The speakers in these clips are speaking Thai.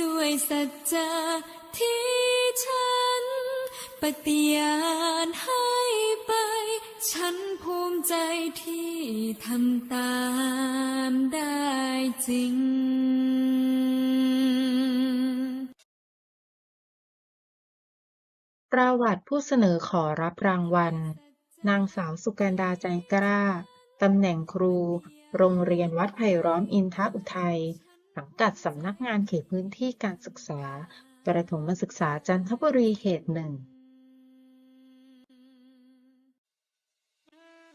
ด้วยสัจจะที่ฉัน ปฏิญาณให้ไป ฉันภูมิใจที่ทำตามได้จริงประวัติผู้เสนอขอรับรางวัล นางสาวสุกันดาใจกล้า ตำแหน่งครู โรงเรียนวัดไผ่ล้อมอินทอุทัย สังกัดสำนักงานเขตพื้นที่การศึกษา ประถมศึกษาจันทบุรีเขตหนึ่ง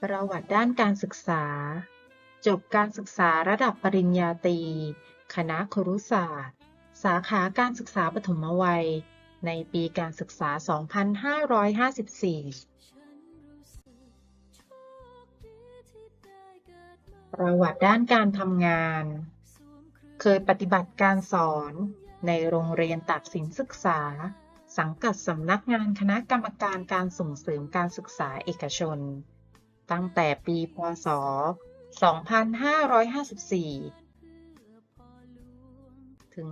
ประวัติด้านการศึกษา จบการศึกษาระดับปริญญาตรี คณะครุศาสตร์ สาขาการศึกษาปฐมวัย ในปีการศึกษา 2554ประวัติด้านการทำงาน เคยปฏิบัติการสอนในโรงเรียนตากสินศึกษา สังกัดสำนักงานคณะกรรมการการส่งเสริมการศึกษาเอกชน ตั้งแต่ปี พศ 2554 ถึง 2561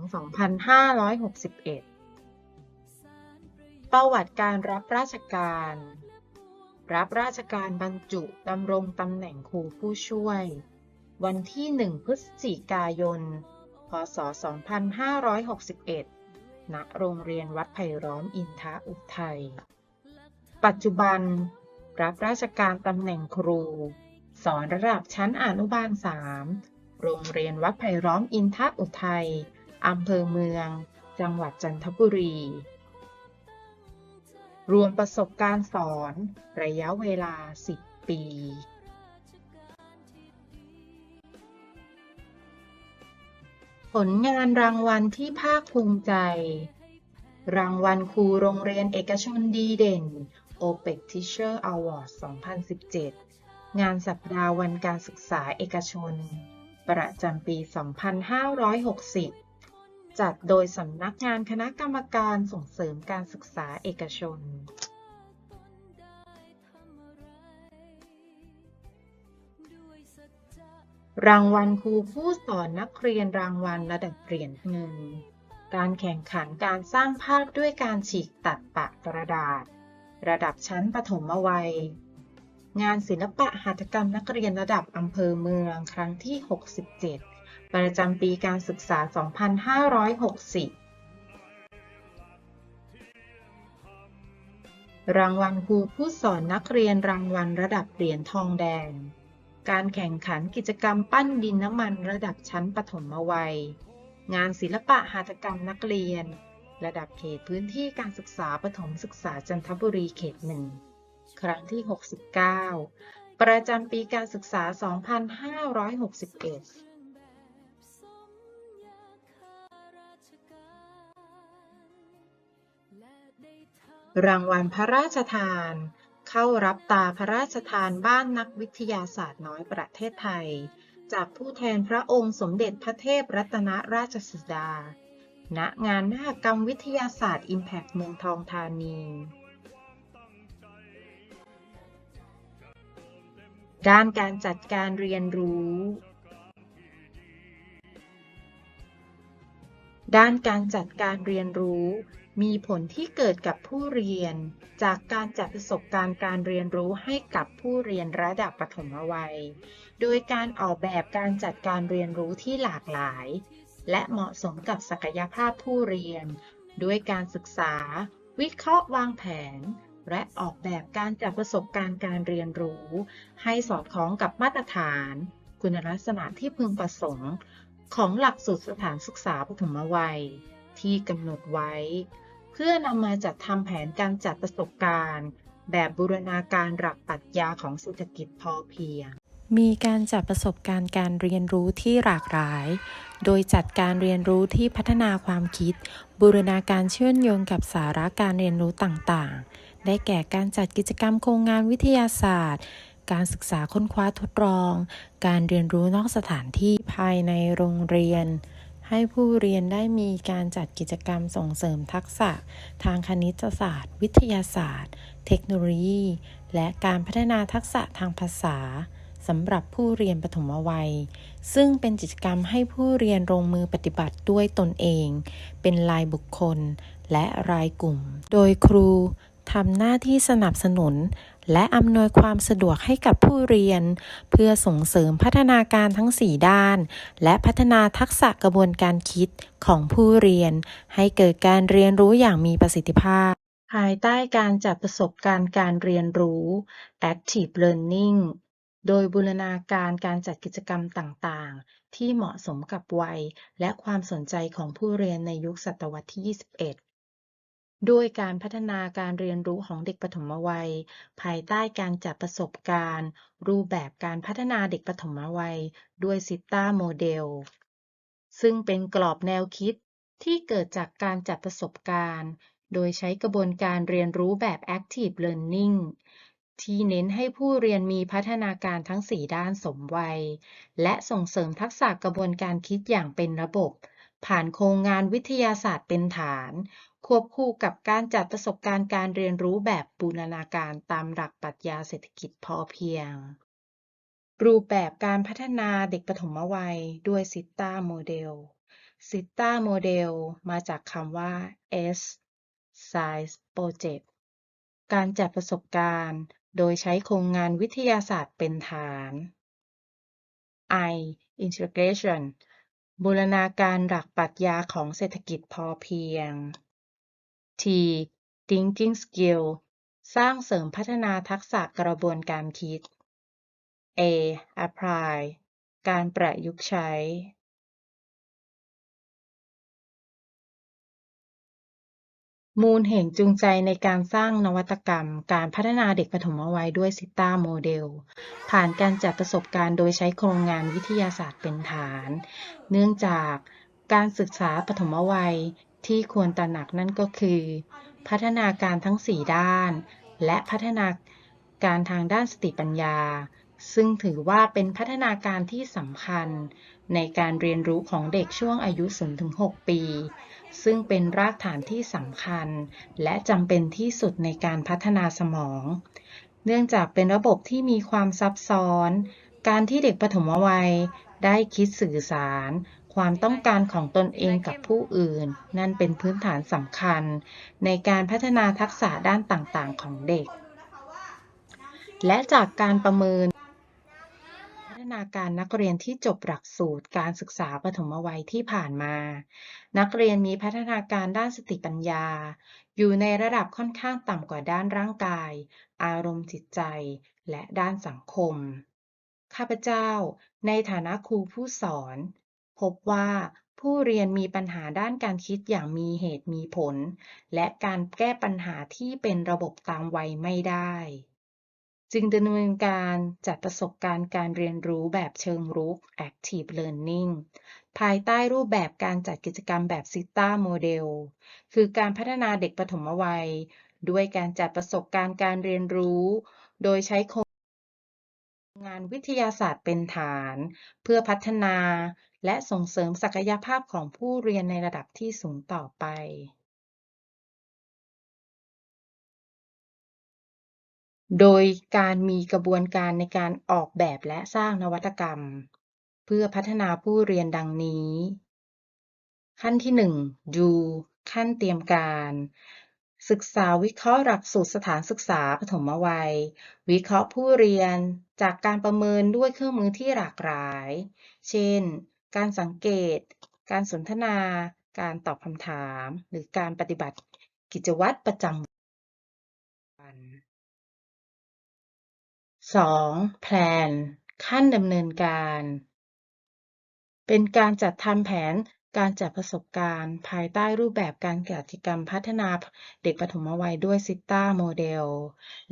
ประวัติการรับราชการ รับราชการบรรจุดำรงตำแหน่งครูผู้ช่วย วันที่ 1 พฤศจิกายน พศ 2561 ณ โรงเรียนวัดไผ่ล้อมอินทอุทัย ปัจจุบัน รับราชการตำแหน่งครู สอนระดับชั้นอนุบาล 3 โรงเรียนวัดไผ่ล้อมอินทอุทัย อำเภอเมือง จังหวัดจันทบุรี รวมประสบการณ์สอนระยะเวลา 10 ปี ผลงานรางวัลที่ภาคภูมิใจ รางวัลครูโรงเรียนเอกชนดีเด่น OPEC Teacher Award 2017 งานสัปดาห์วันการศึกษาเอกชน ประจำปี 2560 จัดโดยสำนักงานคณะกรรมการส่งเสริมการศึกษาเอกชน รางวัลครูผู้สอนนักเรียนรางวัลระดับเหรียญเงิน การแข่งขันการสร้างภาพด้วยการฉีกตัดปะกระดาษ ระดับชั้นประถมวัย งานศิลปะหัตถกรรมนักเรียนระดับอำเภอเมืองครั้งที่ 67 ประจำปีการศึกษา 2560รางวัลครูผู้สอนนักเรียนรางวัลระดับเหรียญทองแดง การแข่งขันกิจกรรมปั้นดินน้ำมันระดับชั้นประถมวัย งานศิลปะหัตถกรรมนักเรียน ระดับเขตพื้นที่การศึกษาประถมศึกษาจันทบุรีเขตหนึ่ง ครั้งที่ 69 ประจำปีการศึกษา 2561รางวัลพระราชทาน เข้ารับตาพระราชทานบ้านนักวิทยาศาสตร์น้อยประเทศไทย จากผู้แทนพระองค์สมเด็จพระเทพรัตนราชสุดา ณ งานมหกรรมวิทยาศาสตร์ Impact เมืองทองธานีด้านการจัดการเรียนรู้ ด้านการจัดการเรียนรู้ มีผลที่เกิดกับผู้เรียน จากการจัดประสบการณ์การเรียนรู้ให้กับผู้เรียนระดับประถมวัย โดยการออกแบบการจัดการเรียนรู้ที่หลากหลาย และเหมาะสมกับศักยภาพผู้เรียน ด้วยการศึกษา วิเคราะห์วางแผน และออกแบบการจัดประสบการณ์การเรียนรู้ ให้สอดคล้องกับมาตรฐาน คุณลักษณะที่พึงประสงค์ ของหลักสูตรสถานศึกษาปฐมวัย ที่กำหนดไว้ เพื่อนำมาจัดทำแผนการจัดประสบการณ์ แบบบูรณาการหลักปรัชญาของเศรษฐกิจพอเพียง มีการจัดประสบการณ์การเรียนรู้ที่หลากหลาย โดยจัดการเรียนรู้ที่พัฒนาความคิด บูรณาการเชื่อมโยงกับสาระการเรียนรู้ต่างๆ ได้แก่การจัดกิจกรรมโครงงานวิทยาศาสตร์การศึกษาค้นคว้าทดลอง การเรียนรู้นอกสถานที่ภายในโรงเรียน ให้ผู้เรียนได้มีการจัดกิจกรรมส่งเสริมทักษะ ทางคณิตศาสตร์ วิทยาศาสตร์ เทคโนโลยี และการพัฒนาทักษะทางภาษาสำหรับผู้เรียนปฐมวัย ซึ่งเป็นกิจกรรมให้ผู้เรียนลงมือปฏิบัติด้วยตนเอง เป็นรายบุคคลและรายกลุ่ม โดยครูทำหน้าที่สนับสนุน และอำนวยความสะดวกให้กับผู้เรียน เพื่อส่งเสริมพัฒนาการทั้ง 4 ด้าน และพัฒนาทักษะกระบวนการคิดของผู้เรียน ให้เกิดการเรียนรู้อย่างมีประสิทธิภาพ ภายใต้การจัดประสบการณ์การเรียนรู้ Active Learning โดยบูรณาการการจัดกิจกรรมต่าง ๆ ที่เหมาะสมกับวัย และความสนใจของผู้เรียนในยุคศตวรรษที่ 21 ด้วยการพัฒนาการเรียนรู้ของเด็กปฐมวัย ภายใต้การจัดประสบการณ์ รูปแบบการพัฒนาเด็กปฐมวัย ด้วยซิต้าโมเดล ซึ่งเป็นกรอบแนวคิดที่เกิดจากการจัดประสบการณ์ โดยใช้กระบวนการเรียนรู้แบบ Active Learning ที่เน้นให้ผู้เรียนมีพัฒนาการทั้ง 4 ด้านสมวัย และส่งเสริมทักษะกระบวนการคิดอย่างเป็นระบบ ผ่านโครงงานวิทยาศาสตร์เป็นฐาน ควบคู่กับการจัดประสบการณ์การเรียนรู้แบบบูรณาการตามหลักปรัชญาเศรษฐกิจพอเพียง รูปแบบการพัฒนาเด็กปฐมวัยด้วยซิต้าโมเดลซิต้าโมเดลมาจากคำว่า S Science Project การจัดประสบการณ์โดยใช้โครงงานวิทยาศาสตร์เป็นฐาน I Integration บูรณาการหลักปรัชญาของเศรษฐกิจพอเพียง T Thinking Skill สร้างเสริมพัฒนาทักษะกระบวนการคิด A Apply การประยุกต์ใช้ มูลเหตุจูงใจในการสร้างนวัตกรรม การพัฒนาเด็กปฐมวัยด้วยซิต้าโมเดล ผ่านการจัดประสบการณ์โดยใช้โครงงานวิทยาศาสตร์เป็นฐาน เนื่องจากการศึกษาปฐมวัย ที่ควรตระหนักนั่นก็คือ พัฒนาการทั้ง 4 ด้าน และพัฒนาการทางด้านสติปัญญา ซึ่งถือว่าเป็นพัฒนาการที่สำคัญ ในการเรียนรู้ของเด็กช่วงอายุ 0-6 ปี ซึ่งเป็นรากฐานที่สำคัญ และจำเป็นที่สุดในการพัฒนาสมอง เนื่องจากเป็นระบบที่มีความซับซ้อน การที่เด็กปฐมวัยได้คิดสื่อสาร ความต้องการของตนเองกับผู้อื่น นั่นเป็นพื้นฐานสำคัญ ในการพัฒนาทักษะด้านต่างๆ ของเด็ก และจากการประเมิน พัฒนาการนักเรียนที่จบหลักสูตรการศึกษาปฐมวัยที่ผ่านมา นักเรียนมีพัฒนาการด้านสติปัญญา อยู่ในระดับค่อนข้างต่ำกว่าด้านร่างกาย อารมณ์จิตใจ และด้านสังคมข้าพเจ้า ในฐานะครูผู้สอน พบว่าผู้เรียนมีปัญหาด้านการคิดอย่างมีเหตุมีผล และการแก้ปัญหาที่เป็นระบบตามวัยไม่ได้ จึงดำเนินการจัดประสบการณ์การเรียนรู้แบบเชิงรุก Active Learning ภายใต้รูปแบบการจัดกิจกรรมแบบซิต้าโมเดลคือการพัฒนาเด็กปฐมวัย ด้วยการจัดประสบการณ์การเรียนรู้ โดยใช้โครงงานวิทยาศาสตร์เป็นฐาน เพื่อพัฒนา และส่งเสริมศักยภาพของผู้เรียนในระดับที่สูงต่อไปโดยการมีกระบวนการในการออกแบบและสร้างนวัตกรรม เพื่อพัฒนาผู้เรียนดังนี้ ขั้นที่ 1 ดู ขั้นเตรียมการ ศึกษาวิเคราะห์หลักสูตรสถานศึกษาปฐมวัย วิเคราะห์ผู้เรียนจากการประเมินด้วยเครื่องมือที่หลากหลาย เช่น การสังเกต การสนทนา การตอบคำถาม หรือการปฏิบัติกิจวัตรประจำวัน 2. แพลนขั้นดำเนินการ เป็นการจัดทำแผนการจัดประสบการณ์ ภายใต้รูปแบบการกิจกรรมพัฒนาเด็กปฐมวัยด้วยซิต้าโมเดล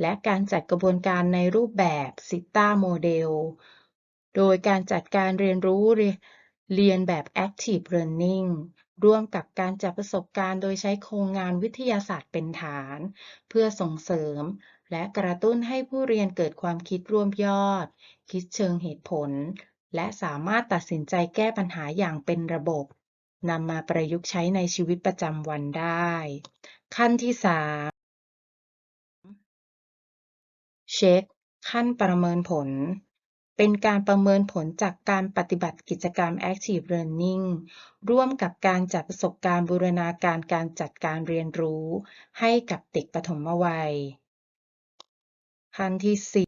และการจัดกระบวนการในรูปแบบซิต้าโมเดลโดยการจัดการเรียนรู้ เรียนแบบ Active Learning ร่วมกับการจัดประสบการณ์โดยใช้โครงงานวิทยาศาสตร์เป็นฐาน เพื่อส่งเสริม และกระตุ้นให้ผู้เรียนเกิดความคิดร่วมยอด คิดเชิงเหตุผล และสามารถตัดสินใจแก้ปัญหาอย่างเป็นระบบนำมาประยุกต์ใช้ในชีวิตประจำวันได้ ขั้นที่ 3 เช็ค ขั้นประเมินผล เป็นการประเมินผลจากการปฏิบัติกิจกรรม Active Learning ร่วมกับการจัดประสบการณ์บูรณาการการจัดการเรียนรู้ ให้กับเด็กปฐมวัย ขั้นที่ 4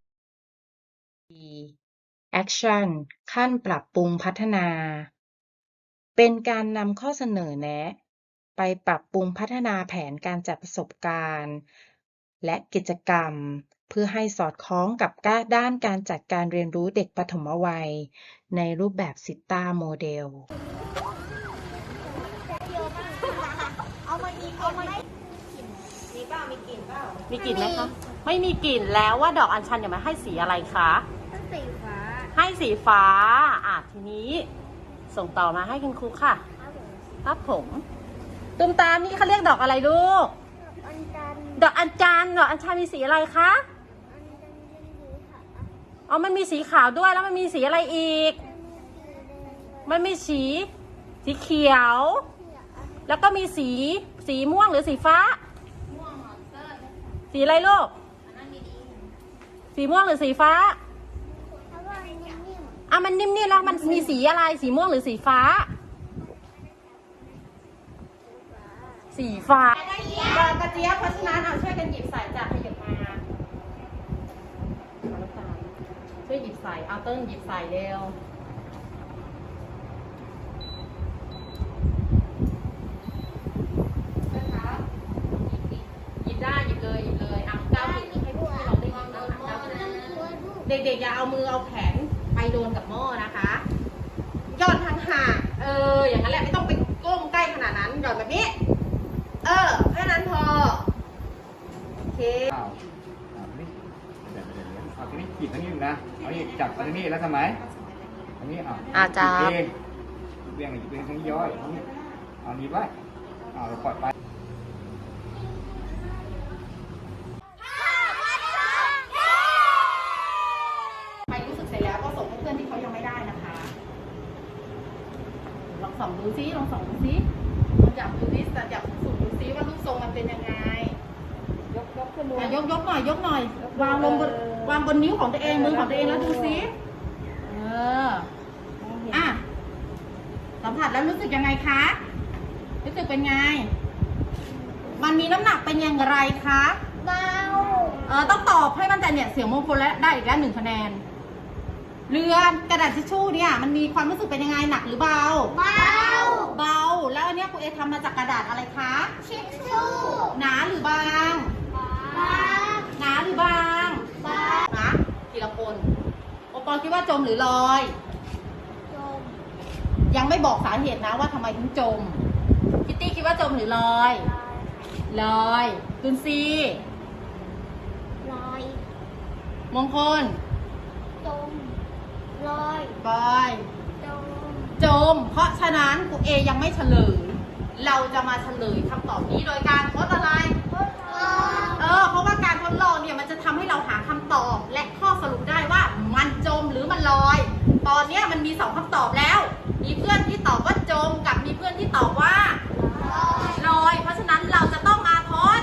Action ขั้นปรับปรุงพัฒนา เป็นการนำข้อเสนอแนะ ไปปรับปรุงพัฒนาแผนการจัดประสบการณ์ และกิจกรรม เพื่อให้สอดคล้องกับด้านการจัดการเรียนรู้เด็กปฐมวัย ในรูปแบบซิต้าโมเดลมีกลิ่นไหมคะไม่มีกลิ่นแล้วว่าดอกอัญชันอย่ามาให้สีอะไรคะสีฟ้า ให้สีฟ้าอะทีนี้ ส่งต่อมาให้คุณครูค่ะครับผมตุ้มตามนี่เขาเรียกดอกอะไรลูกอันจันดอกอัญชันดอกอัญชันมีสีอะไรคะ อันจันเป็นสีขาว อ๋อมันมีสีขาวด้วยแล้วมันมีสีอะไรอีก มันมีสี สีเขียว แล้วก็มีสีสีม่วงหรือสีฟ้า สีอะไรลูกสีม่วงหรือสีฟ้าเพราะว่าอันนี้นิ่มอะมันนิ่มๆแล้วมันมีสีอะไรสีม่วงหรือสีฟ้า สีฟ้าดอกกระเจี๊ยบเพราะฉะนั้นเอาช่วยกันหยิบใส่จากขยับมาเอาน้ำตาลช่ วยหยิบใส่เอาเติ้ลหยิบใส่เร็วนะครับหยิบได้หยิบเลยหยิบเลยอะก้าวหยิบให้พวกที่เราได้ยินนะคะก้าวหยิบเด็กๆอย่าเอามือเอาแขนไปโดนกับหม้อนะคะหย่อนทางห่างเอออย่างนั้นแหละไม่ต้องไปก้มใกล้ขนาดนั้นหย่อนแบบนี้ เออแค่นั้นพอ โอเค อ้าวอ้าวนี่เดี๋ยวเดี๋ยวเดี๋ยวเอาทีนี้ขีดตรงนี้อยู่นะ เอาอีกจับตรงนี้แล้วทำไมตรงนี้อะอ่าจับหยิเองเบี่ยงหยิบเองทั้งนี้ย้อยตรงนี้เอานี้ไว้เอาเราปล่อยไป ใครรู้สึกเสร็จแล้วก็ส่งให้เพื่อนที่เขายังไม่ได้นะคะ ลองส่องดูซิ ลองส่องดูซิลองจับดูซิแต่จับสูงดูซิว่ารูปทรงมันเป็นยังไง ยกยกขึ้นยกยกหน่อย ยกหน่อย วางลงบนวาง บนนิ้วของตัวเองมือของตัวเองแล้วดูซิเอออะสัมผัสแล้วรู้สึกยังไงคะรู้สึกเป็นไง มันมีน้ำหนักเป็นอย่างไรคะเบาเออต้องตอบให้มันแต่เนี่ยเสียงมงคลแล้วได้อีกแล้วหนึ่งคะแนนเรือนกระดาษทิชชู่เนี่ยมันมีความรู้สึกเป็นยังไงหนักหรือเบา เบา เบา แล้วอันเนี้ยคุณเอทำมาจากกระดาษอะไรคะชิชชู่หนาหรือบาง บาง หนาหรือบาง บาง นะทีละค น โอปอลคิดว่าจมหรือลอย จม ยังไม่บอกสาเหตุนะว่าทำไมถึงจม คิตตี้คิดว่าจมหรือลอย ลอยตุนซีลอย มงคล จม ลอยบอย จม จม เพราะฉะนั้นครูเอยังไม่เฉลย เราจะมาเฉลยคำตอบนี้โดยการทดอะไร ทดลอง เออ เพราะว่าการทดลองเนี่ยมันจะทำให้เราหาคำตอบและข้อสรุปได้ว่า มันจมหรือมันลอย ตอนเนี้ยมันมีสองคำตอบแล้ว มีเพื่อนที่ตอบว่าจมกับมีเพื่อนที่ตอบว่าลอยลอยเพราะฉะนั้นเราจะต้องมาทด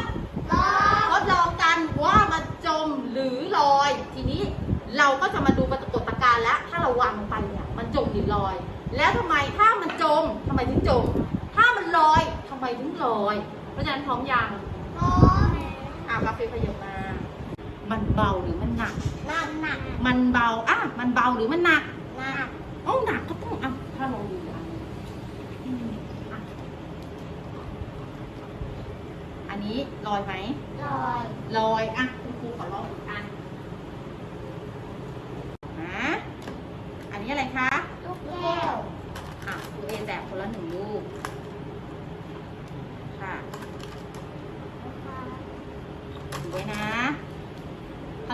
ลอยทดลองกันว่ามันจมหรือลอย ทีนี้เราก็จะมาดูปรากฏการณ์แล้ว ถ้าเราวางลงไปเนี่ยมันจมหรือลอย แล้วทำไมถ้ามันจมทำไมถึงจม ถ้ามันลอยทำไมถึงลอย เพราะฉะนั้นพร้อมยังลอยอะกาแฟขยับมา มันเบาหรือมันหนัก หนักหนักมันเบาอะมันเบาหรือมันหนักหนักเอ้าหนักก็ต้องอะถ้าลองดูอะอืมอะอันนี้ลอยไหมลอยลอยอะคุณครูขอลองอีกอันนะอันนี้อะไรคะลูกแก้วอะครูเอแจกคนละหนึ่งลูกค่ะดูไว้นะ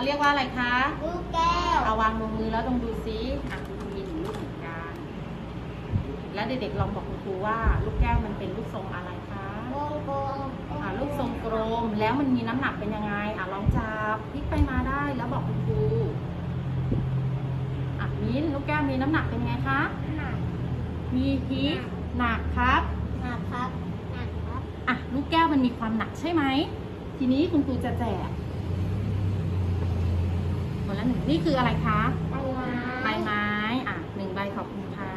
เขาเรียกว่าอะไรคะ ลูกแก้วเอาวางลงมือแล้วต้องดูซิอะคุณครูมีหนึ่งลูกเหมือนกัน แล้วเด็กๆลองบอกคุณครูว่า ลูกแก้วมันเป็นลูกทรงอะไรคะวงกลมอ่าลูกทรงกลมแล้วมันมีน้ำหนักเป็นยังไงอะลองจับพลิกไปมาได้แล้วบอกคุณครูอะมิ้นลูกแก้วมีน้ำหนักเป็นยังไงคะ หนักมีพลิกหนักครับ หนักครับหนักครับอะลูกแก้วมันมีความหนักใช่ไหม ทีนี้คุณครูจะแจกคนละ หนึ่งนี่คืออะไรคะใบไม้ใบไม้อะหนึ่งใบขอบคุณค่ะ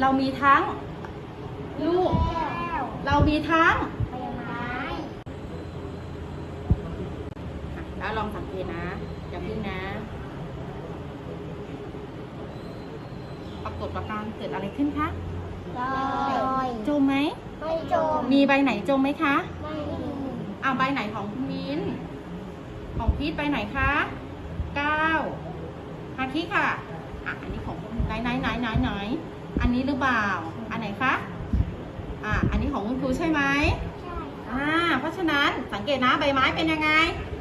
เรามีทั้ง ลูก เรามีทั้งแล้วลองสังเกตนะอย่าพึ่งนะ ประกบประการเกิดอะไรขึ้นคะ มมีใบไหนจมไหมคะไม่มีอ่าใบไหนของคุณมิ้น ของพีทใบไหนคะเก้าฮาคิค่ะอะ อันนี้ของไหนไหนไหนไหนไหนอันนี้หรือเปล่า อันไหนคะอ่าอันนี้ของคุณครูใช่ไหมใช่อ่าเพราะฉะนั้นสังเกตนะใบไม้เป็นยังไง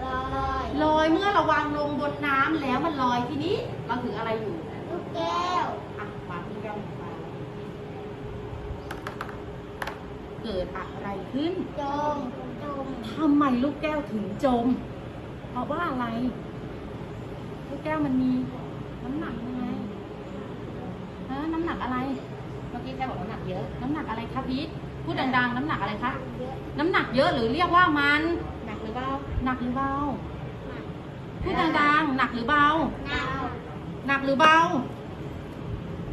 ลอยลอยเมื่อเราวางลงบนน้ำแล้วมันลอยทีนี้ เราถืออะไรอยู่ลูกแก้ว อะวางที่แก้วลงไป เกิดอะไรขึ้น จมจมทำไมลูกแก้วถึงจม เพราะว่าอะไร ลูกแก้วมันมีน้ำหนักยังไงฮะน้ำหนักอะไร เมื่อกี้แค่บอกน้ำหนักเยอะ น้ำหนักอะไรคะพีทพูดดังๆ น้ำหนักอะไรคะ เยอะน้ำหนักเยอะหรือเรียกว่ามัน หนักหรือเบาหนักหรือเบาหนักพูดดังๆ หนักหรือเบา หนักหนักหรือเบา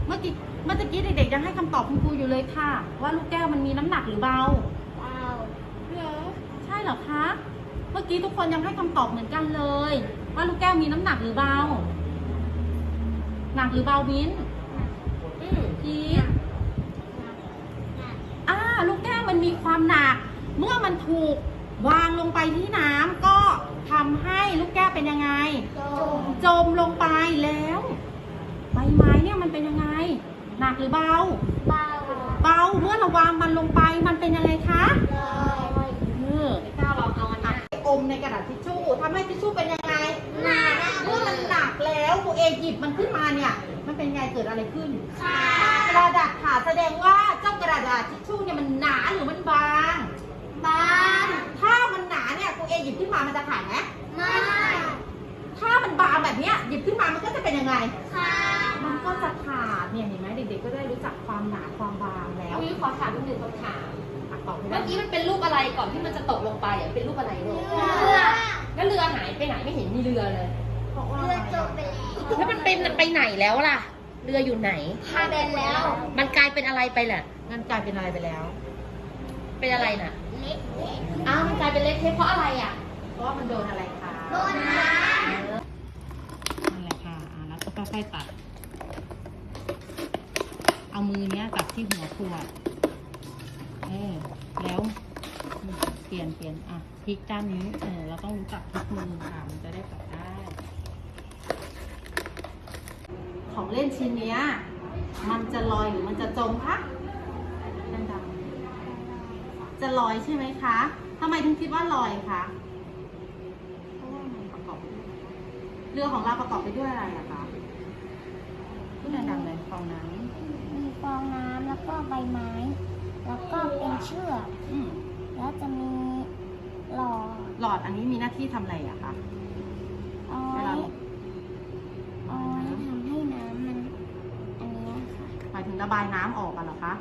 เมื่อกี้เมื่อกี้เด็กๆยังให้คำตอบคุณครูอยู่เลยค่ะ ว่าลูกแก้วมันมีน้ำหนักหรือเบาเบาเหรอใช่เหรอคะ เมื่อกี้ทุกคนยังให้คำตอบเหมือนกันเลย ว่าลูกแก้วมีน้ำหนักหรือเบา หนักหรือเบามิ้นอืมพีท อ่าลูกแก้วมันมีความหนัก เมื่อมันถูกวางลงไปที่น้ำก็ทำให้ลูกแก้วเป็นยังไง จมจมลงไปแล้ว ใบไม้ หนักหรือเบา เบาเบาเมื่อเราวางมันลงไปมันเป็นยังไงคะลอยเออก้าวลองเอาอันนี้อมในกระดาษทิชชู่ทำให้ทิชชู่เป็นยังไงหนักเมื่อมันหนักแล้วตัวเองหยิบมันขึ้นมาเนี่ย มันเป็นไงเกิดอะไรขึ้นค่ะกระดาษขาดแสดงว่าเจ้ากระดาษทิชชู่เนี่ยมันหนาหรือมันบางบานถ้ามันหนาเนี่ยตัวเองหยิบขึ้นมามันจะขาดไหมไม่ ถ้ามันบางแบบเนี้ยหยิบขึ้นมามันก็จะเป็นยังไง ค่ะมันก็จะขาดเนี่ยเห็นไหมเด็กๆก็ได้รู้จักความหนาความบางแล้วพี่ขอถามอีกหนึ่งคำถาม อะตอบไม่ได้เมื่อกี้มันเป็นรูปอะไรก่อนที่มันจะตกลงไปอะเป็นรูปอะไรลูกเรือแล้วเรือหายไปไหนไม่เห็นมีเรือเลย เพราะว่าเรือจมไปแล้วแล้วมันเป็นไปไหนแล้วล่ะ เรืออยู่ไหน พาเป็นแล้ว มันกลายเป็นอะไรไปล่ะงั้นกลายเป็นอะไรไปแล้ว เป็นอะไรน่ะเล็กเล็กอ้าวมันกลายเป็นเล็กเทปเพราะอะไรอะ เพราะว่ามันโดนอะไรคะโดนน้นั่นแหละค่ะอ่าแล้วก็ ค่อยๆตัด เอามือเนี้ยจับที่หัวขวด เออ แล้ว เปลี่ยนเปลี่ยนอะพลิกด้านนี้ เออ เราต้องรู้จักพลิกมือค่ะ มันจะได้ตัดได้ ของเล่นชิ้นเนี้ย มันจะลอยหรือมันจะจมคะดังๆจะลอยใช่ไหมคะทำไมถึงคิดว่าลอยคะเพราะว่ามันประกอบเรือของเราประกอบไปด้วยอะไรอะคะ ดดังๆเลยฟองน้ำมีฟองน้ำแล้วก็ใบไม้ แล้วก็เป็นเชือกำอืมแล้วจะมีหลอดหลอดอันนี้มีหน้าที่ทำอะไรอะคะ เอาเวไว้ลาเอาไว้ทำให้น้ำมันอันเนี้ยค่ะหมายถึงระบายน้ำออกกันเหรอคะ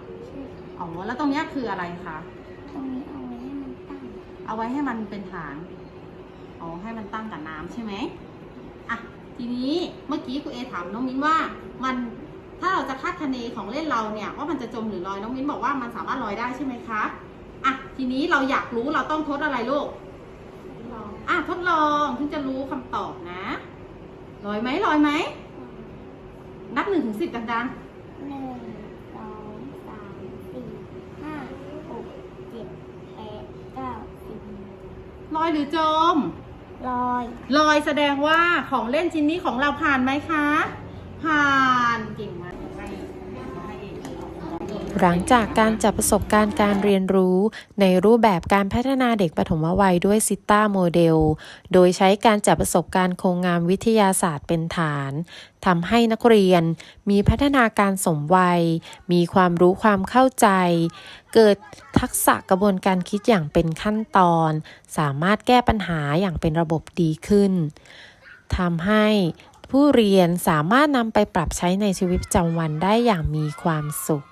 อ๋อ แล้วตรงเนี้ยคืออะไรคะ ตรงนี้เอาไว้ให้มันตั้งเอาไว้ให้มันเป็นฐาน อ๋อ ให้มันตั้งกับน้ำใช่ไหมอะ ทีนี้เมื่อกี้ครูเอถามน้องมิ้นว่ามันถ้าเราจะคาดคะเนของเล่นเราเนี่ยว่ามันจะจมหรือลอยน้องมิ้นบอกว่ามันสามารถลอยได้ใช่ไหมคะอะทีนี้เราอยากรู้เราต้องทดอะไรลูกอะทดลองถึงจะรู้คำตอบนะลอยไหมลอยไหมนับหนึ่งถึงสิบดังหนึ่งสองสามสี่ห้าหกเจ็ดแปดเก้าสิบๆลอยหรือจม ลอยลอยแสดงว่าของเล่นชิ้นนี้ของเราผ่านไหมคะ ผ่านเก่งมากให้ให้เอง หลังจากการจัดประสบการณ์การเรียนรู้ ในรูปแบบการพัฒนาเด็กปฐมวัยด้วยซิต้าโมเดล โดยใช้การจัดประสบการณ์โครงงานวิทยาศาสตร์เป็นฐานทำให้นักเรียนมีพัฒนาการสมวัย มีความรู้ความเข้าใจ เกิดทักษะกระบวนการคิดอย่างเป็นขั้นตอน สามารถแก้ปัญหาอย่างเป็นระบบดีขึ้นทำให้ผู้เรียนสามารถนำไปปรับใช้ในชีวิตประจำวันได้อย่างมีความสุข